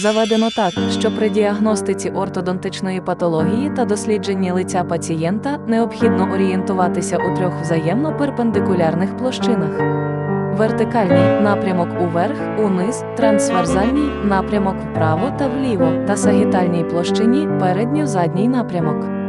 Заведено так, що при діагностиці ортодонтичної патології та дослідженні лиця пацієнта необхідно орієнтуватися у трьох взаємно перпендикулярних площинах. Вертикальний напрямок уверх, униз, трансверзальний напрямок вправо та вліво та сагітальній площині передньо-задній напрямок.